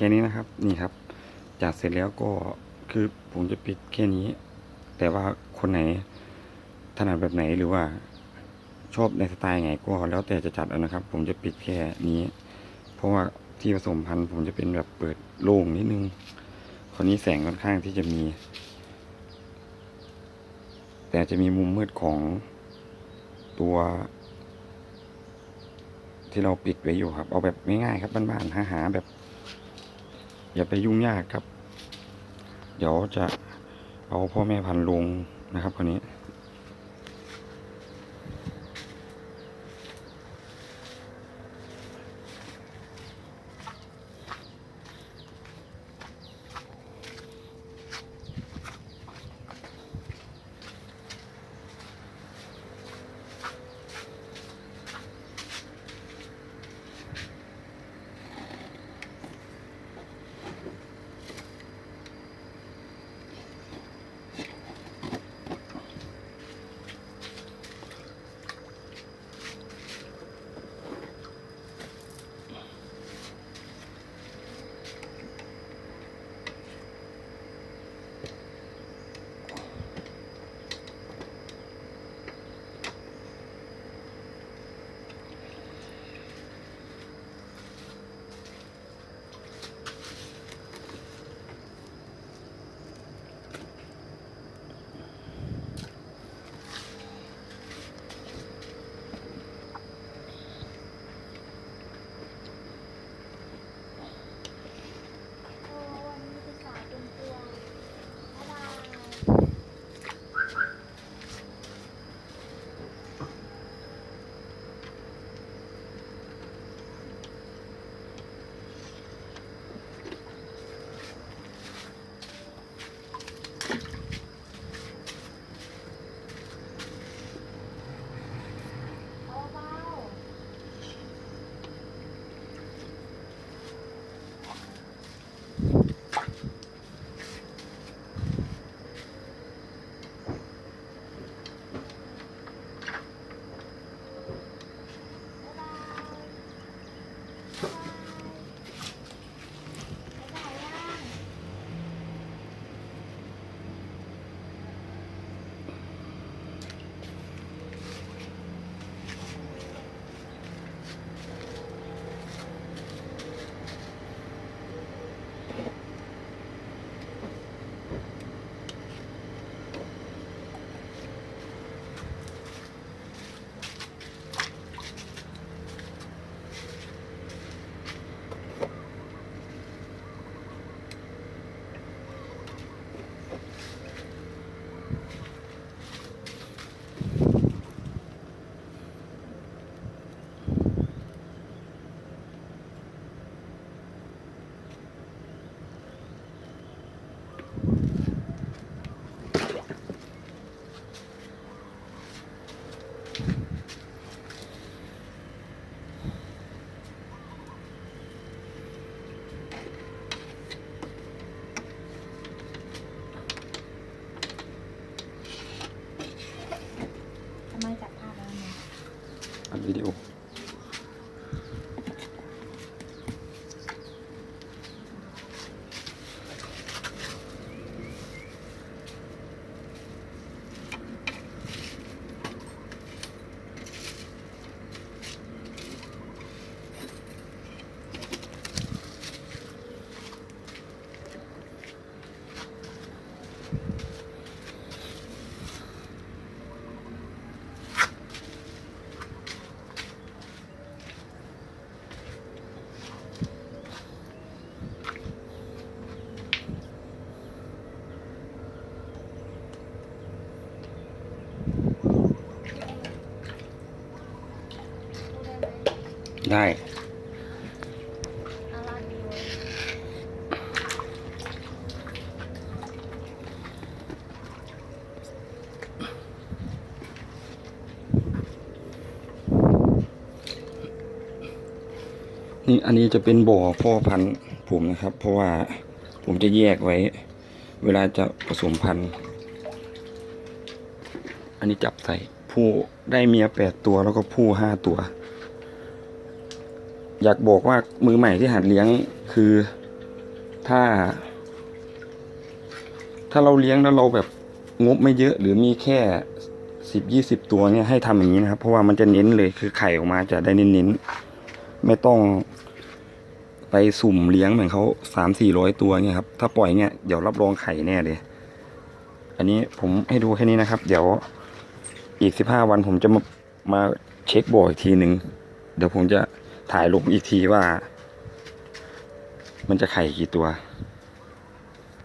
ค่นี้นะครับ นี่ครับ จัดเสร็จแล้วก็คือผมจะปิดแค่นี้ แต่ว่าคนไหนถนัดแบบไหนหรือว่าชอบในสไตล์ไหนก็แล้วแต่จะจัดเอานะครับ ผมจะปิดแค่นี้ เพราะว่าที่ผสมพันธุ์ผมจะเป็นแบบเปิดโล่งนิดนึงคราวนี้แสงค่อนข้างที่จะมี แต่จะมีมุมมืดของตัว ที่เราปิดไว้อยู่ครับ เอาแบบง่ายๆครับบ้านๆหาหาๆแบบ อย่าไปยุ่งยากครับ เดี๋ยวจะเอาพ่อแม่พันธุ์ลงนะครับคนนี้ ทำไมจับภาพแล้วนะอัดวิดีโอ ได้ไนี่อันนี้จะเป็นบ่อพ่อพันธุ์ผมนะครับ เพราะว่าผมจะแยกไว้ เวลาจะผสมพันธุ์ อันนี้จับใส่ผู้ได้เมียแปดตัวแล้วก็ผู้ห้าตัว อยากบอกว่ามือใหม่ที่หัดเลี้ยงคือถ้า ถ้าเราเลี้ยงแล้วเราแบบงบไม่เยอะ หรือมีแค่สิบยี่สิบตัวเนี่ยให้ทำอย่างนี้นะครับ เพราะว่ามันจะเน้นเลยคือไข่ออกมาจะได้เน้นๆไม่ต้องไปสุ่มเลี้ยงเหมือนเขาสามสี่ร้อยตัวเนี่ยครับ ถ้าปล่อยเนี่ยเดี๋ยวรับรองไข่แน่เลย อันนี้ผมให้ดูแค่นี้นะครับ เดี๋ยวอีกสิบห้าวันผมจะมามาเช็คบ่ออีกทีหนึ่งเดี๋ยวผมจะ ถ่ายลงอีกทีว่า มันจะไข่กี่ตัว